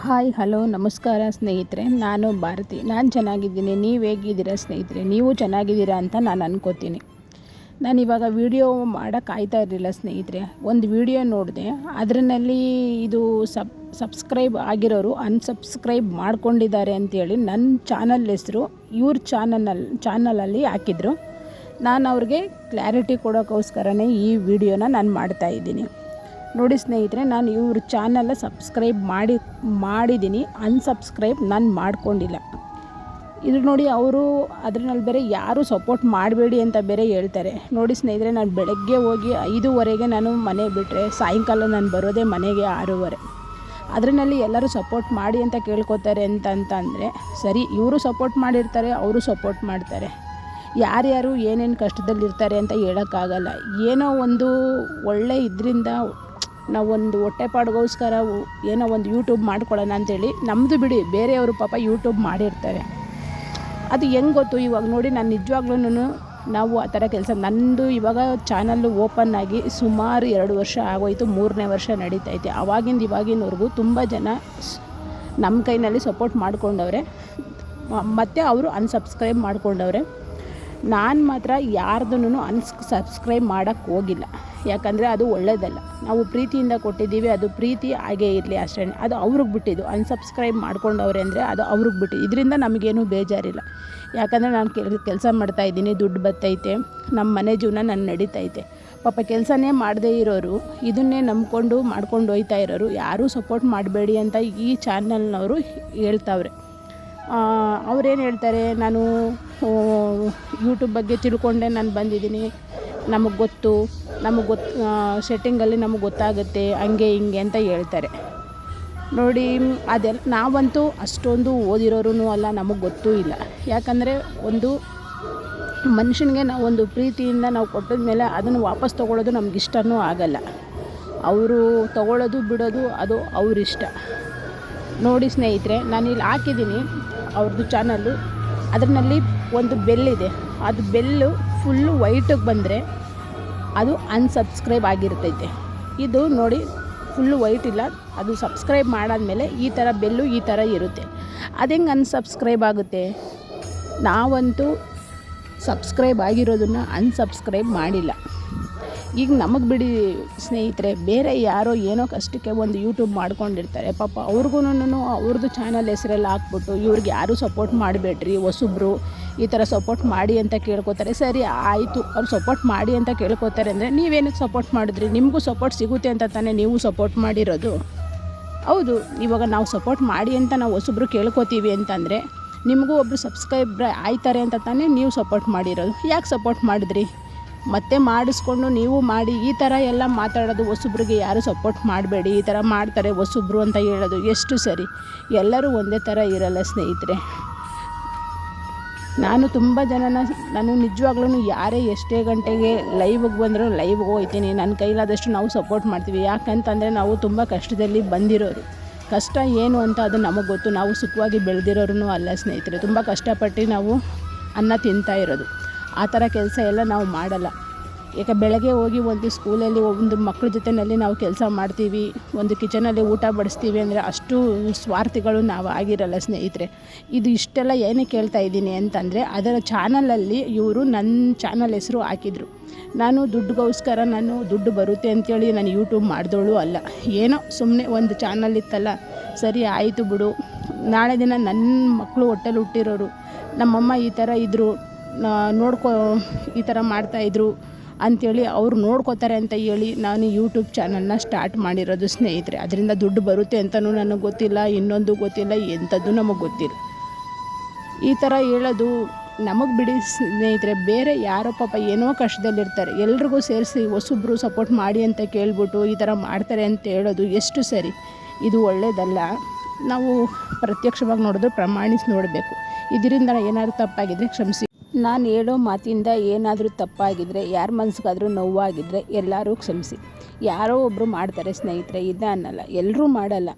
Hi, hello, ನಮಸ್ಕಾರ ಸ್ನೇಹಿತರೆ. ನಾನು ಭಾರತಿ. ನಾನು ಚೆನ್ನಾಗಿದ್ದೀನಿ. ನೀವು ಹೇಗಿದ್ದೀರಾ ಸ್ನೇಹಿತರೆ? ನೀವು ಚೆನ್ನಾಗಿದ್ದೀರಾ ಅಂತ ನಾನು ಅನ್ಕೋತೀನಿ. ನಾನು ಇವಾಗ ವಿಡಿಯೋ ಮಾಡೋಕ್ಕಾಯ್ತಾ ಇರಲಿಲ್ಲ ಸ್ನೇಹಿತರೆ. ಒಂದು ವಿಡಿಯೋ ನೋಡಿದೆ. ಅದರಲ್ಲಿ ಇದು ಸಬ್, ಸಬ್ಸ್ಕ್ರೈಬ್ ಆಗಿರೋರು ಅನ್ಸಬ್ಸ್ಕ್ರೈಬ್ ಮಾಡ್ಕೊಂಡಿದ್ದಾರೆ ಅಂತೇಳಿ ನನ್ನ ಚಾನಲ್ ಹೆಸರು, ಇವ್ರ ಚಾನಲಲ್ಲಿ ಚಾನಲಲ್ಲಿ ಹಾಕಿದ್ರು. ನಾನು ಅವ್ರಿಗೆ ಕ್ಲಾರಿಟಿ ಕೊಡೋಕ್ಕೋಸ್ಕರನೇ ಈ ವಿಡಿಯೋನ ನಾನು ಮಾಡ್ತಾಯಿದ್ದೀನಿ ನೋಡಿ ಸ್ನೇಹಿತರೆ, ನಾನು ಇವ್ರ ಚಾನಲ್ನ ಸಬ್ಸ್ಕ್ರೈಬ್ ಮಾಡಿ, ಮಾಡಿದ್ದೀನಿ. ಅನ್ಸಬ್ಸ್ಕ್ರೈಬ್ ನಾನು ಮಾಡ್ಕೊಂಡಿಲ್ಲ. ಇದು ನೋಡಿ ಅವರು ಅದ್ರಲ್ಲಿ ಬೇರೆ ಯಾರೂ ಸಪೋರ್ಟ್ ಮಾಡಬೇಡಿ ಅಂತ ಬೇರೆ ಹೇಳ್ತಾರೆ. ನೋಡಿ ಸ್ನೇಹಿತರೆ, ನಾನು ಬೆಳಗ್ಗೆ ಹೋಗಿ ಐದೂವರೆಗೆ ನಾನು ಮನೆ ಬಿಟ್ಟರೆ ಸಾಯಂಕಾಲ ನಾನು ಬರೋದೇ ಮನೆಗೆ ಆರೂವರೆ. ಅದರಲ್ಲಿ ಎಲ್ಲರೂ ಸಪೋರ್ಟ್ ಮಾಡಿ ಅಂತ ಕೇಳ್ಕೊತಾರೆ ಅಂತಂತಂದರೆ ಸರಿ, ಇವರು ಸಪೋರ್ಟ್ ಮಾಡಿರ್ತಾರೆ, ಅವರು ಸಪೋರ್ಟ್ ಮಾಡ್ತಾರೆ. ಯಾರ್ಯಾರು ಏನೇನು ಕಷ್ಟದಲ್ಲಿರ್ತಾರೆ ಅಂತ ಹೇಳೋಕ್ಕಾಗಲ್ಲ. ಏನೋ ಒಂದು ಒಳ್ಳೆ ಇದರಿಂದ ನಾವೊಂದು ಹೊಟ್ಟೆಪಾಡಿಗೋಸ್ಕರ ಏನೋ ಒಂದು ಯೂಟ್ಯೂಬ್ ಮಾಡ್ಕೊಳ್ಳೋಣ ಅಂತೇಳಿ. ನಮ್ಮದು ಬಿಡಿ, ಬೇರೆಯವರು ಪಾಪ ಯೂಟ್ಯೂಬ್ ಮಾಡಿರ್ತಾರೆ. ಅದು ಹೆಂಗೆ ಗೊತ್ತು? ಇವಾಗ ನೋಡಿ, ನಾನು ನಿಜವಾಗ್ಲೂ ನಾವು ಆ ಥರ ಕೆಲಸ ನಂದು ಇವಾಗ ಚಾನಲ್ಲು ಓಪನ್ ಆಗಿ ಸುಮಾರು ಎರಡು ವರ್ಷ ಆಗೋಯ್ತು, ಮೂರನೇ ವರ್ಷ ನಡೀತೈತೆ ಆವಾಗಿಂದ ಇವಾಗಿನವರೆಗೂ ತುಂಬ ಜನ ನಮ್ಮ ಕೈನಲ್ಲಿ ಸಪೋರ್ಟ್ ಮಾಡಿಕೊಂಡವ್ರೆ. ಮತ್ತು ಅವರು ಅನ್ಸಬ್ಸ್ಕ್ರೈಬ್ ಮಾಡಿಕೊಂಡವ್ರೆ. ನಾನು ಮಾತ್ರ ಯಾರ್ದೂ ಅನ್ಸ್ ಸಬ್ಸ್ಕ್ರೈಬ್ ಮಾಡೋಕ್ಕೆ ಹೋಗಿಲ್ಲ. ಯಾಕಂದರೆ ಅದು ಒಳ್ಳೆಯದಲ್ಲ ನಾವು ಪ್ರೀತಿಯಿಂದ ಕೊಟ್ಟಿದ್ದೀವಿ, ಅದು ಪ್ರೀತಿ ಹಾಗೇ ಇರಲಿ ಅಷ್ಟೇ. ಅದು ಅವ್ರಿಗೆ ಬಿಟ್ಟಿದ್ದು. ಅನ್ಸಬ್ಸ್ಕ್ರೈಬ್ ಮಾಡ್ಕೊಂಡವ್ರೆ ಅಂದರೆ ಅದು ಅವ್ರಿಗೆ ಬಿಟ್ಟು ಇದರಿಂದ ನಮಗೇನು ಬೇಜಾರಿಲ್ಲ. ಯಾಕಂದರೆ ನಾನು ಕೆಲಸ ಕೆಲಸ ಮಾಡ್ತಾಯಿದ್ದೀನಿ ದುಡ್ಡು ಬರ್ತೈತೆ ನಮ್ಮ ಮನೆ ಜೀವನ ನಾನು ನಡೀತೈತೆ. ಪಾಪ ಕೆಲಸನೇ ಮಾಡದೇ ಇರೋರು, ಇದನ್ನೇ ನಂಬ್ಕೊಂಡು ಮಾಡ್ಕೊಂಡು ಹೋಯ್ತಾ ಇರೋರು, ಯಾರೂ ಸಪೋರ್ಟ್ ಮಾಡಬೇಡಿ ಅಂತ ಈ ಚಾನಲ್ನವರು ಹೇಳ್ತಾವ್ರೆ. ಅವ್ರೇನು ಹೇಳ್ತಾರೆ? ನಾನು ಯೂಟ್ಯೂಬ್ ಬಗ್ಗೆ ತಿಳ್ಕೊಂಡೆ, ನಾನು ಬಂದಿದ್ದೀನಿ. ನಮಗೆ ಗೊತ್ತು ನಮಗೆ ಗೊತ್ತು ಸೆಟ್ಟಿಂಗಲ್ಲಿ ನಮಗೆ ಗೊತ್ತಾಗುತ್ತೆ, ಹಂಗೆ ಹಿಂಗೆ ಅಂತ ಹೇಳ್ತಾರೆ. ನೋಡಿ, ಅದೆಲ್ಲ ನಾವಂತೂ ಅಷ್ಟೊಂದು ಓದಿರೋರು ಅಲ್ಲ, ನಮಗೆ ಗೊತ್ತೂ ಇಲ್ಲ. ಯಾಕಂದರೆ ಒಂದು ಮನುಷ್ಯನಿಗೆ ನಾವು ಒಂದು ಪ್ರೀತಿಯಿಂದ ನಾವು ಕೊಟ್ಟದ ಮೇಲೆ ಅದನ್ನು ವಾಪಸ್ ತೊಗೊಳ್ಳೋದು ನಮ್ಗೆ ಇಷ್ಟವೂ ಆಗಲ್ಲ. ಅವರು ತೊಗೊಳ್ಳೋದು ಬಿಡೋದು ಅದು ಅವರಿಷ್ಟ ನೋಡಿ ಸ್ನೇಹಿತರೆ, ನಾನು ಇಲ್ಲಿ ಹಾಕಿದ್ದೀನಿ ಅವ್ರದ್ದು ಚಾನಲ್ಲು ಅದರಲ್ಲಿ ಒಂದು ಬೆಲ್ಲಿದೆ ಅದು ಬೆಲ್ಲು ಫುಲ್ಲು ವೈಟಿಗೆ ಬಂದರೆ ಅದು ಅನ್ಸಬ್ಸ್ಕ್ರೈಬ್ ಆಗಿರ್ತೈತೆ. ಇದು ನೋಡಿ ಫುಲ್ಲು ವೈಟ್ ಇಲ್ಲ, ಅದು ಸಬ್ಸ್ಕ್ರೈಬ್ ಮಾಡಾದಮೇಲೆ ಈ ಥರ ಬೆಲ್ಲು ಈ ಥರ ಇರುತ್ತೆ. ಅದು ಹೆಂಗೆ ಅನ್ಸಬ್ಸ್ಕ್ರೈಬ್ ಆಗುತ್ತೆ? ನಾವಂತೂ ಸಬ್ಸ್ಕ್ರೈಬ್ ಆಗಿರೋದನ್ನು ಅನ್ಸಬ್ಸ್ಕ್ರೈಬ್ ಮಾಡಿಲ್ಲ. ಈಗ ನಮಗೆ ಬಿಡಿ ಸ್ನೇಹಿತರೆ, ಬೇರೆ ಯಾರೋ ಏನೋ ಕಷ್ಟಕ್ಕೆ ಒಂದು ಯೂಟ್ಯೂಬ್ ಮಾಡ್ಕೊಂಡಿರ್ತಾರೆ. ಪಾಪ ಅವ್ರಿಗೂ ಅವ್ರದ್ದು ಚಾನಲ್ ಹೆಸರೆಲ್ಲ ಹಾಕ್ಬಿಟ್ಟು ಇವ್ರಿಗೆ ಯಾರೂ ಸಪೋರ್ಟ್ ಮಾಡಬೇಡ್ರಿ, ಹೊಸಬ್ರು ಈ ಥರ ಸಪೋರ್ಟ್ ಮಾಡಿ ಅಂತ ಕೇಳ್ಕೊತಾರೆ. ಸರಿ, ಆಯಿತು, ಅವ್ರು ಸಪೋರ್ಟ್ ಮಾಡಿ ಅಂತ ಕೇಳ್ಕೊತಾರೆ ಅಂದರೆ ನೀವೇನಕ್ಕೆ ಸಪೋರ್ಟ್ ಮಾಡಿದ್ರಿ? ನಿಮಗೂ ಸಪೋರ್ಟ್ ಸಿಗುತ್ತೆ ಅಂತ ತಾನೇ ನೀವು ಸಪೋರ್ಟ್ ಮಾಡಿರೋದು? ಹೌದು, ಇವಾಗ ನಾವು ಸಪೋರ್ಟ್ ಮಾಡಿ ಅಂತ ನಾವು ಹೊಸಬ್ರು ಕೇಳ್ಕೊತೀವಿ ಅಂತಂದರೆ ನಿಮಗೂ ಒಬ್ಬರು ಸಬ್ಸ್ಕ್ರೈಬ್ರ್ ಆಯ್ತಾರೆ ಅಂತ ತಾನೇ ನೀವು ಸಪೋರ್ಟ್ ಮಾಡಿರೋದು. ಯಾಕೆ ಸಪೋರ್ಟ್ ಮಾಡಿದ್ರಿ? ಮತ್ತೆ ಮಾಡಿಸ್ಕೊಂಡು ನೀವು ಮಾಡಿ ಈ ಥರ ಎಲ್ಲ ಮಾತಾಡೋದು ಹೊಸಬ್ರಿಗೆ ಯಾರು ಸಪೋರ್ಟ್ ಮಾಡಬೇಡಿ, ಈ ಥರ ಮಾಡ್ತಾರೆ ಹೊಸಬ್ರು ಅಂತ ಹೇಳೋದು ಎಷ್ಟು ಸರಿ. ಎಲ್ಲರೂ ಒಂದೇ ಥರ ಇರಲ್ಲ ಸ್ನೇಹಿತರೆ. ನಾನು ತುಂಬ ಜನನ, ನಾನು ನಿಜವಾಗ್ಲೂ ಯಾರೇ ಎಷ್ಟೇ ಗಂಟೆಗೆ ಲೈವ್ಗೆ ಬಂದರೂ ಲೈವ್ಗೆ ಹೋಗ್ತೀನಿ. ನನ್ನ ಕೈಲಾದಷ್ಟು ನಾವು ಸಪೋರ್ಟ್ ಮಾಡ್ತೀವಿ. ಯಾಕಂತಂದರೆ ನಾವು ತುಂಬ ಕಷ್ಟದಲ್ಲಿ ಬಂದಿರೋರು ಕಷ್ಟ ಏನು ಅಂತ ಅದು ನಮಗೆ ಗೊತ್ತು. ನಾವು ಸುಖವಾಗಿ ಬೆಳೆದಿರೋರು ಅಲ್ಲ ಸ್ನೇಹಿತರೆ. ತುಂಬ ಕಷ್ಟಪಟ್ಟು ನಾವು ಅನ್ನ ತಿಂತಾ ಇರೋದು. ಆ ಥರ ಕೆಲಸ ಎಲ್ಲ ನಾವು ಮಾಡಲ್ಲ. ಯಾಕೆ ಬೆಳಗ್ಗೆ ಹೋಗಿ ಒಂದು ಸ್ಕೂಲಲ್ಲಿ ಒಂದು ಮಕ್ಕಳ ಜೊತೆಯಲ್ಲಿ ನಾವು ಕೆಲಸ ಮಾಡ್ತೀವಿ, ಒಂದು ಕಿಚನಲ್ಲಿ ಊಟ ಬಡಿಸ್ತೀವಿ ಅಂದರೆ ಅಷ್ಟು ಸ್ವಾರ್ಥಿಗಳು ನಾವು ಆಗಿರಲ್ಲ ಸ್ನೇಹಿತರೆ. ಇದು ಇಷ್ಟೆಲ್ಲ ಏನಕ್ಕೆ ಕೇಳ್ತಾ ಇದ್ದೀನಿ ಅಂತಂದರೆ ಅದರ ಚಾನಲಲ್ಲಿ ಇವರು ನನ್ನ ಚಾನಲ್ ಹೆಸರು ಹಾಕಿದರು. ನಾನು ದುಡ್ಡುಗೋಸ್ಕರ ನಾನು ದುಡ್ಡು ಬರುತ್ತೆ ಅಂತೇಳಿ ನಾನು ಯೂಟ್ಯೂಬ್ ಮಾಡಿದವಳು ಅಲ್ಲ. ಏನೋ ಸುಮ್ಮನೆ ಒಂದು ಚಾನಲ್ ಇತ್ತಲ್ಲ, ಸರಿ ಆಯಿತು ಬಿಡು. ನಾಳೆ ದಿನ ನನ್ನ ಮಕ್ಕಳು ಹೊಟ್ಟೆಲಿ ಹುಟ್ಟಿರೋರು, ನಮ್ಮಮ್ಮ ಈ ಥರ ಇದ್ದರು ನೋಡ್ಕೊ ಈ ಥರ ಮಾಡ್ತಾಯಿದ್ರು ಅಂಥೇಳಿ ಅವ್ರು ನೋಡ್ಕೋತಾರೆ ಅಂತ ಹೇಳಿ ನಾನು ಯೂಟ್ಯೂಬ್ ಚಾನಲ್ನ ಸ್ಟಾರ್ಟ್ ಮಾಡಿರೋದು ಸ್ನೇಹಿತರೆ. ಅದರಿಂದ ದುಡ್ಡು ಬರುತ್ತೆ ಅಂತಲೂ ನನಗೆ ಗೊತ್ತಿಲ್ಲ, ಇನ್ನೊಂದು ಗೊತ್ತಿಲ್ಲ, ಎಂಥದ್ದು ನಮಗೆ ಗೊತ್ತಿಲ್ಲ. ಈ ಥರ ಹೇಳೋದು ನಮಗೆ ಬಿಡಿ ಸ್ನೇಹಿತರೆ. ಬೇರೆ ಯಾರೋ ಪಾಪ ಏನೋ ಕಷ್ಟದಲ್ಲಿರ್ತಾರೆ. ಎಲ್ರಿಗೂ ಸೇರಿಸಿ ಹೊಸಬ್ರು ಸಪೋರ್ಟ್ ಮಾಡಿ ಅಂತ ಕೇಳಿಬಿಟ್ಟು ಈ ಥರ ಮಾಡ್ತಾರೆ ಅಂತ ಹೇಳೋದು ಎಷ್ಟು ಸರಿ? ಇದು ಒಳ್ಳೆಯದಲ್ಲ ನಾವು ಪ್ರತ್ಯಕ್ಷವಾಗಿ ನೋಡಿದ್ರೆ ಪ್ರಮಾಣಿಸಿ ನೋಡಬೇಕು. ಇದರಿಂದ ಏನಾದರೂ ತಪ್ಪಾಗಿದ್ದರೆ ಕ್ಷಮಿಸಿ. ನಾನು ಹೇಳೋ ಮಾತಿಂದ ಏನಾದರೂ ತಪ್ಪಾಗಿದ್ದರೆ ಯಾರ ಮನ್ಸಿಗಾದರೂ ನೋವಾಗಿದ್ದರೆ ಎಲ್ಲರೂ ಕ್ಷಮಿಸಿ. ಯಾರೋ ಒಬ್ಬರು ಮಾಡ್ತಾರೆ ಸ್ನೇಹಿತರೆ, ಇದ ಅನ್ನಲ್ಲ. ಎಲ್ಲರೂ ಮಾಡಲ್ಲ.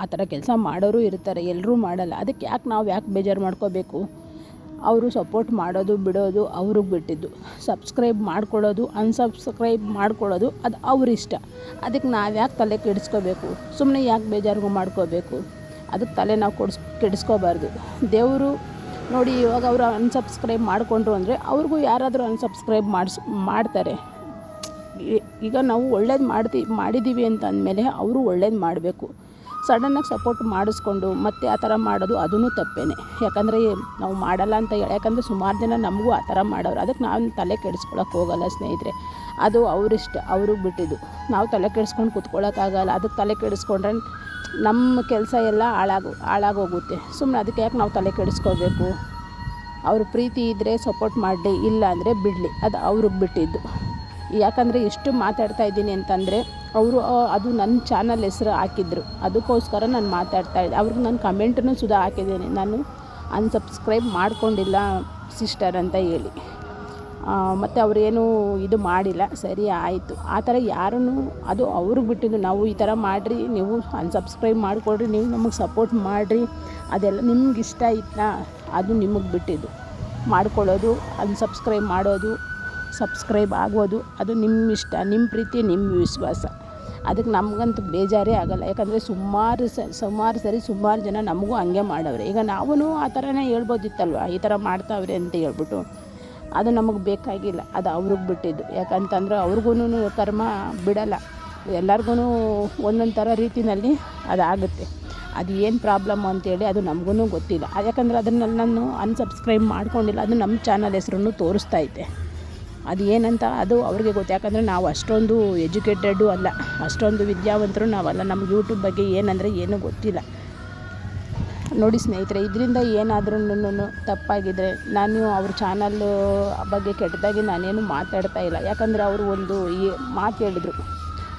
ಆ ಥರ ಕೆಲಸ ಮಾಡೋರು ಇರ್ತಾರೆ ಎಲ್ಲರೂ ಮಾಡಲ್ಲ. ಅದಕ್ಕೆ ಯಾಕೆ ನಾವು ಯಾಕೆ ಬೇಜಾರು ಮಾಡ್ಕೋಬೇಕು? ಅವರು ಸಪೋರ್ಟ್ ಮಾಡೋದು, ಬಿಡೋದು ಅವ್ರಿಗೆ ಬಿಟ್ಟಿದ್ದು. ಸಬ್ಸ್ಕ್ರೈಬ್ ಮಾಡ್ಕೊಳ್ಳೋದು ಅನ್ಸಬ್ಸ್ಕ್ರೈಬ್ ಮಾಡ್ಕೊಳ್ಳೋದು ಅದು ಅವ್ರಿಷ್ಟ. ಅದಕ್ಕೆ ನಾವು ಯಾಕೆ ತಲೆ ಕೆಡಿಸ್ಕೋಬೇಕು? ಸುಮ್ಮನೆ ಯಾಕೆ ಬೇಜಾರಿಗೂ ಮಾಡ್ಕೋಬೇಕು? ಅದಕ್ಕೆ ತಲೆ ನಾವು ಕೊಡ್ಸ್, ಕೆಡಿಸ್ಕೋಬಾರ್ದು. ದೇವರು ನೋಡಿ ಇವಾಗ ಅವರು ಅನ್ಸಬ್ಸ್ಕ್ರೈಬ್ ಮಾಡಿಕೊಂಡ್ರು ಅಂದರೆ ಅವ್ರಿಗೂ ಯಾರಾದರೂ ಅನ್ಸಬ್ಸ್ಕ್ರೈಬ್ ಮಾಡಿಸ್, ಮಾಡ್ತಾರೆ. ಈಗ ನಾವು ಒಳ್ಳೇದು ಮಾಡ್ತಿ ಮಾಡಿದ್ದೀವಿ ಅಂತ ಅಂದಮೇಲೆ ಅವರು ಒಳ್ಳೇದು ಮಾಡಬೇಕು. ಸಡನ್ನಾಗಿ ಸಪೋರ್ಟ್ ಮಾಡಿಸ್ಕೊಂಡು ಮತ್ತೆ ಆ ಥರ ಮಾಡೋದು ಅದೂ ತಪ್ಪೇನೆ. ಯಾಕಂದರೆ ನಾವು ಮಾಡಲ್ಲ ಅಂತ ಹೇಳಿ, ಯಾಕಂದರೆ ಸುಮಾರು ಜನ ನಮಗೂ ಆ ಥರ ಮಾಡೋರು. ಅದಕ್ಕೆ ನಾವು ತಲೆ ಕೆಡಿಸ್ಕೊಳಕ್ಕೆ ಹೋಗಲ್ಲ ಸ್ನೇಹಿತರೆ. ಅದು ಅವರಿಷ್ಟ ಅವ್ರಿಗೆ ಬಿಟ್ಟಿದ್ದು. ನಾವು ತಲೆ ಕೆಡಿಸ್ಕೊಂಡು ಕೂತ್ಕೊಳ್ಳೋಕ್ಕಾಗಲ್ಲ ಅದಕ್ಕೆ ತಲೆ ಕೆಡಿಸ್ಕೊಂಡ್ರೆ ನಮ್ಮ ಕೆಲಸ ಎಲ್ಲ ಹಾಳಾಗೋ, ಹಾಳಾಗೋಗುತ್ತೆ. ಸುಮ್ಮನೆ ಅದಕ್ಕೆ ಯಾಕೆ ನಾವು ತಲೆ ಕೆಡಿಸ್ಕೋಬೇಕು ಅವ್ರ ಪ್ರೀತಿ ಇದ್ದರೆ ಸಪೋರ್ಟ್ ಮಾಡಲಿ, ಇಲ್ಲ ಅಂದರೆ ಬಿಡಲಿ. ಅದು ಅವ್ರಿಗೆ ಬಿಟ್ಟಿದ್ದು. ಯಾಕಂದರೆ ಎಷ್ಟು ಮಾತಾಡ್ತಾ ಇದ್ದೀನಿ ಅಂತಂದರೆ ಅವರು ಅದು ನನ್ನ ಚಾನಲ್ ಹೆಸರು ಹಾಕಿದ್ರು. ಅದಕ್ಕೋಸ್ಕರ ನಾನು ಮಾತಾಡ್ತಾ ಇದ್ದೆ. ಅವ್ರಿಗೆ ನಾನು ಕಮೆಂಟನ್ನು ಸುಧಾ ಹಾಕಿದ್ದೀನಿ. ನಾನು ಅನ್ಸಬ್ಸ್ಕ್ರೈಬ್ ಮಾಡ್ಕೊಂಡಿಲ್ಲ ಸಿಸ್ಟರ್ ಅಂತ ಹೇಳಿ. ಮತ್ತು ಅವರೇನು ಇದು ಮಾಡಿಲ್ಲ. ಸರಿ, ಆಯಿತು. ಆ ಥರ ಯಾರೂ ಅದು ಅವ್ರಿಗೆ ಬಿಟ್ಟಿದ್ದು. ನಾವು ಈ ಥರ ಮಾಡಿರಿ, ನೀವು ಅನ್ಸಬ್ಸ್ಕ್ರೈಬ್ ಮಾಡಿಕೊಡ್ರಿ, ನೀವು ನಮಗೆ ಸಪೋರ್ಟ್ ಮಾಡಿರಿ. ಅದೆಲ್ಲ ನಿಮ್ಗೆ ಇಷ್ಟ ಇತ್ತಾ ಅದು ನಿಮಗೆ ಬಿಟ್ಟಿದ್ದು. ಮಾಡ್ಕೊಳ್ಳೋದು ಅನ್ಸಬ್ಸ್ಕ್ರೈಬ್ ಮಾಡೋದು ಸಬ್ಸ್ಕ್ರೈಬ್ ಆಗೋದು, ಅದು ನಿಮ್ಮ ಇಷ್ಟ, ನಿಮ್ಮ ಪ್ರೀತಿ, ನಿಮ್ಮ ವಿಶ್ವಾಸ. ಅದಕ್ಕೆ ನಮಗಂತೂ ಬೇಜಾರೇ ಆಗೋಲ್ಲ. ಯಾಕಂದರೆ ಸುಮಾರು ಸ, ಸುಮಾರು ಸರಿ ಸುಮಾರು ಜನ ನಮಗೂ ಹಂಗೆ ಮಾಡವ್ರೆ. ಈಗ ನಾವೂ ಆ ಥರನೇ ಹೇಳ್ಬೋದಿತ್ತಲ್ವ? ಈ ಥರ ಮಾಡ್ತಾವ್ರೆ ಅಂತ ಹೇಳ್ಬಿಟ್ಟು. ಅದು ನಮಗೆ ಬೇಕಾಗಿಲ್ಲ, ಅದು ಅವ್ರಿಗೆ ಬಿಟ್ಟಿದ್ದು. ಯಾಕಂತಂದ್ರೆ ಅವ್ರಿಗೂ ಕರ್ಮ ಬಿಡಲ್ಲ. ಎಲ್ಲರಿಗೂ ಒಂದೊಂದು ಥರ ರೀತಿಯಲ್ಲಿ ಅದಾಗುತ್ತೆ. ಅದು ಏನು ಪ್ರಾಬ್ಲಮ್ ಅಂತೇಳಿ ಅದು ನಮಗೂ ಗೊತ್ತಿಲ್ಲ. ಅದು ಯಾಕಂದರೆ ಅದನ್ನು ನಾನು ಅನ್ಸಬ್ಸ್ಕ್ರೈಬ್ ಮಾಡ್ಕೊಂಡಿಲ್ಲ, ಅದು ನಮ್ಮ ಚಾನಲ್ ಹೆಸ್ರನ್ನು ತೋರಿಸ್ತಾ ಐತೆ ಅದು ಏನಂತ ಅದು ಅವ್ರಿಗೆ ಗೊತ್ತು. ಯಾಕಂದರೆ ನಾವು ಅಷ್ಟೊಂದು ಎಜುಕೇಟೆಡು ಅಲ್ಲ, ಅಷ್ಟೊಂದು ವಿದ್ಯಾವಂತರು ನಾವಲ್ಲ. ನಮ್ಗೆ ಯೂಟ್ಯೂಬ್ ಬಗ್ಗೆ ಏನಂದರೆ ಏನೂ ಗೊತ್ತಿಲ್ಲ. ನೋಡಿ ಸ್ನೇಹಿತರೆ, ಇದರಿಂದ ಏನಾದ್ರೂ ತಪ್ಪಾಗಿದ್ದರೆ ನಾನು ಅವ್ರ ಚಾನಲ್ ಬಗ್ಗೆ ಕೆಟ್ಟದಾಗಿ ನಾನೇನು ಮಾತಾಡ್ತಾ ಇಲ್ಲ. ಯಾಕಂದರೆ ಅವರು ಒಂದು ಈ ಮಾತು ಹೇಳಿದ್ರು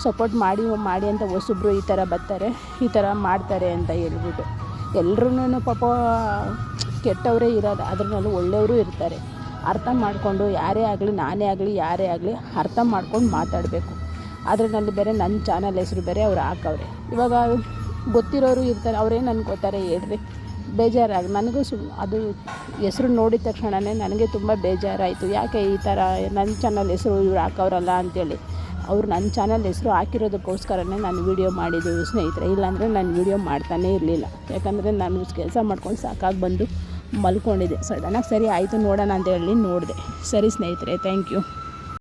ಸಪೋರ್ಟ್ ಮಾಡಿ ಮಾಡಿ ಅಂತ ಹೊಸೊಬ್ರು ಈ ಥರ ಬರ್ತಾರೆ, ಈ ಥರ ಮಾಡ್ತಾರೆ ಅಂತ ಹೇಳ್ಬಿಟ್ಟು. ಎಲ್ರೂ ಪಾಪ ಕೆಟ್ಟವರೇ ಇರೋದು ಅದ್ರಲ್ಲೂ ಒಳ್ಳೆಯವರು ಇರ್ತಾರೆ. ಅರ್ಥ ಮಾಡಿಕೊಂಡು ಯಾರೇ ಆಗಲಿ, ನಾನೇ ಆಗಲಿ, ಯಾರೇ ಆಗಲಿ ಅರ್ಥ ಮಾಡ್ಕೊಂಡು ಮಾತಾಡಬೇಕು. ಅದರಲ್ಲಿ ಬೇರೆ ನನ್ನ ಚಾನಲ್ ಹೆಸರು ಬೇರೆ, ಅವ್ರು ಹಾಕವ್ರೆ. ಇವಾಗ ಗೊತ್ತಿರೋರು ಇರ್ತಾರೆ, ಅವ್ರೇನು ಅನ್ಕೋತಾರೆ ಹೇಳ್ರಿ. ಬೇಜಾರಾಗಿ ನನಗೂ ಸು ಅದು ಹೆಸ್ರು ನೋಡಿದ ತಕ್ಷಣವೇ ನನಗೆ ತುಂಬ ಬೇಜಾರಾಯಿತು. ಯಾಕೆ ಈ ಥರ ನನ್ನ ಚಾನಲ್ ಹೆಸರು ಇವ್ರು ಹಾಕೋರಲ್ಲ ಅಂತೇಳಿ. ಅವ್ರು ನನ್ನ ಚಾನಲ್ ಹೆಸರು ಹಾಕಿರೋದಕ್ಕೋಸ್ಕರನೇ ನಾನು ವೀಡಿಯೋ ಮಾಡಿದ್ದು, ಸ್ನೇಹಿತರೆ. ಇಲ್ಲಾಂದರೆ ನಾನು ವೀಡಿಯೋ ಮಾಡ್ತಾನೇ ಇರಲಿಲ್ಲ. ಯಾಕಂದರೆ ನಾನು ಕೆಲಸ ಮಾಡ್ಕೊಂಡು ಸಾಕಾಗಿ ಬಂದು ಮಲ್ಕೊಂಡಿದ್ದೆ. ಸಡನ್ನಾಗಿ ಸರಿ ಆಯಿತು ನೋಡೋಣ ಅಂತ ಹೇಳಿ ನೋಡಿದೆ. ಸರಿ ಸ್ನೇಹಿತರೆ ಥ್ಯಾಂಕ್ ಯು